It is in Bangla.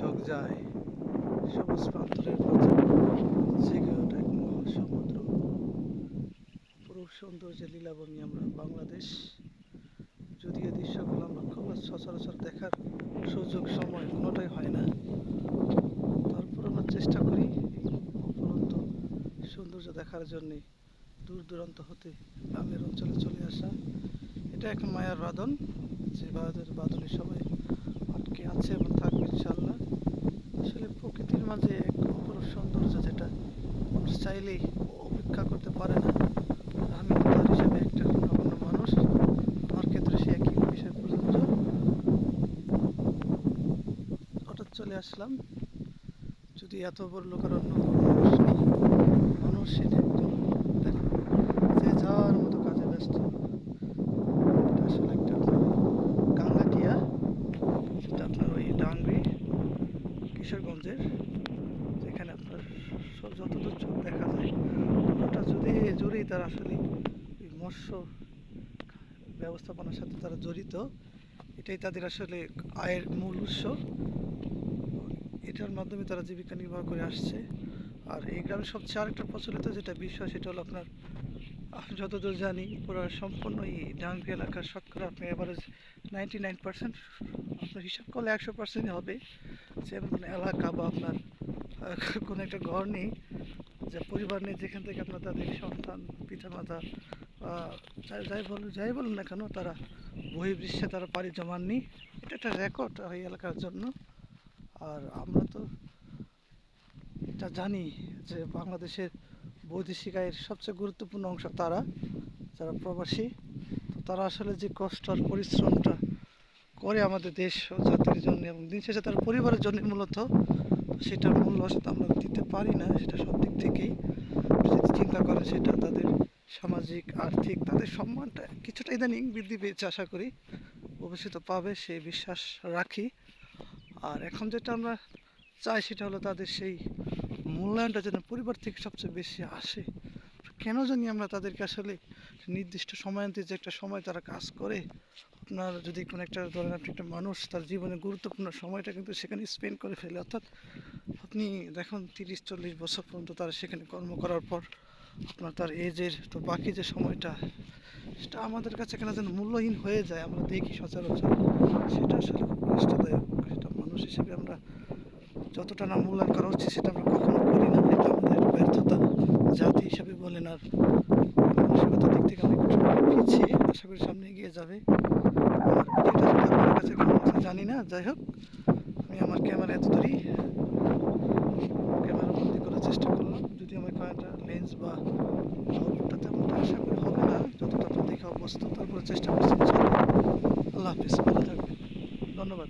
চোখ যায়, সবুজ প্রান্তরের জেগে ওঠা এক মহাসমুদ্র। পুরো সৌন্দর্যে লীলাভূমি আমরা বাংলাদেশ। যদিও দৃশ্যগুলো আমরা খুব সচরাচর দেখার সুযোগ, সময় কোনোটাই হয় না। তারপর আমরা চেষ্টা করি এই অপরন্ত সৌন্দর্য দেখার জন্যে দূর দূরান্ত হতে গ্রামের অঞ্চলে চলে আসা। এটা এক মায়ার বাঁধন, যে বাঁধের বাঁধনে সবাই আটকে আছে এবং থাকবে ইনশাল্লাহ আসলে প্রকৃতির মাঝে অপরূপ সৌন্দর্য যেটা মানুষ চাইলেই অপেক্ষা করতে পারে না, আমি তার হিসাবে একটা অন্য মানুষ, আমার ক্ষেত্রে সে একই বিষয় প্রযোজ্য হঠাৎ চলে আসলাম, যদি এত বড় লোকের অন্য কোনো মানুষ মানুষ সেটা একজন দেখো যে যাওয়ার মতো কাজে ব্যস্ত এটা আসলে একটা আপনার গাঙ্গাটিয়া সেটা আপনার ওই ডাংরি কিশোরগঞ্জের, যেখানে আপনার যতদূর চোখ দেখা যায় ওটা যদি জুড়েই তারা আসলে মৎস্য ব্যবস্থাপনার সাথে তারা জড়িত, এটাই তাদের আসলে আয়ের মূল উৎস। এটার মাধ্যমে তারা জীবিকা নির্বাহ করে আসছে। আর এই গ্রামের সবচেয়ে আরেকটা প্রচলিত যেটা বিষয়, সেটা হলো আপনার যতদূর জানি, পুরো সম্পূর্ণ এই ডাঙ্গি এলাকার শতকরা আপনি এভারেজ নাইনটি নাইন পার্সেন্ট আপনার হিসাব করলে একশো পার্সেন্টই হবে। যে কোনো এলাকা বা আপনার কোনো একটা ঘর নেই, যে পরিবার নেই, যেখান থেকে আপনার তাদের সন্তান, পিতামাতা যাই বলুন যাই বলুন না কেন, তারা বহির্বিশ্বে তারা পাড়ি জমাননি। এটা একটা রেকর্ড এই এলাকার জন্য। আর আমরা তো এটা জানি যে বাংলাদেশের বৈদেশিক আয়ের সবচেয়ে গুরুত্বপূর্ণ অংশ তারা, যারা প্রবাসী। তো তারা আসলে যে কষ্ট আর পরিশ্রমটা করে আমাদের দেশ ও জাতির জন্য এবং দিন শেষে তার পরিবারের জন্য মূলত, সেটার মূল্য আমরা দিতে পারি না, সেটা সব দিক থেকেই। যদি চিন্তা করে সেটা তাদের সামাজিক, আর্থিক, তাদের সম্মানটা কিছুটা ইদানিং বৃদ্ধি পেয়েছে আশা করি। ভবিষ্যতে পাবে সেই বিশ্বাস রাখি। আর এখন যেটা আমরা চাই, সেটা হলো তাদের সেই মূল্যায়নটা যেন পরিবার থেকে সবচেয়ে বেশি আসে। কেন জানি আমরা তাদেরকে আসলে নির্দিষ্ট সময়ান্তে যে একটা সময় তারা কাজ করে, আপনার যদি কোনো একটা ধরেন আপনি একটা মানুষ, তার জীবনে গুরুত্বপূর্ণ সময়টা কিন্তু সেখানে স্পেন্ড করে ফেলে। অর্থাৎ আপনি দেখুন তিরিশ, চল্লিশ বছর পর্যন্ত তারা সেখানে কর্ম করার পর আপনার তার এজের তো বাকি যে সময়টা, সেটা আমাদের কাছে কেন যেন মূল্যহীন হয়ে যায়। আমরা দেখি সচরাচর। সেটা আসলে খুব কষ্টদায়ক। সেটা মানুষ হিসেবে আমরা যতটা না মূল্যায়ন করা উচিত সেটা আমরা কখনো করি না। এটা আমাদের ব্যর্থতা। জাতি হিসাবে বলেন আর মানসিকতার দিক থেকে অনেক পিছিয়ে আশা করি সামনে এগিয়ে যাবে। আর আপনার কাছে কেমন আছে জানি না। যাই হোক, আমি আমার ক্যামেরা এত দূরই ক্যামেরা বন্দি করার চেষ্টা করলাম। যদি আমার ক্যামেরাটা লেন্স বা আউটপুটটা তেমনটা আশা করি হবে না, যতটা আপনার দেখে অভ্যস্ত, তারপরে চেষ্টা করছি। আল্লাহ হাফিজ, ভালো থাকবেন। ধন্যবাদ।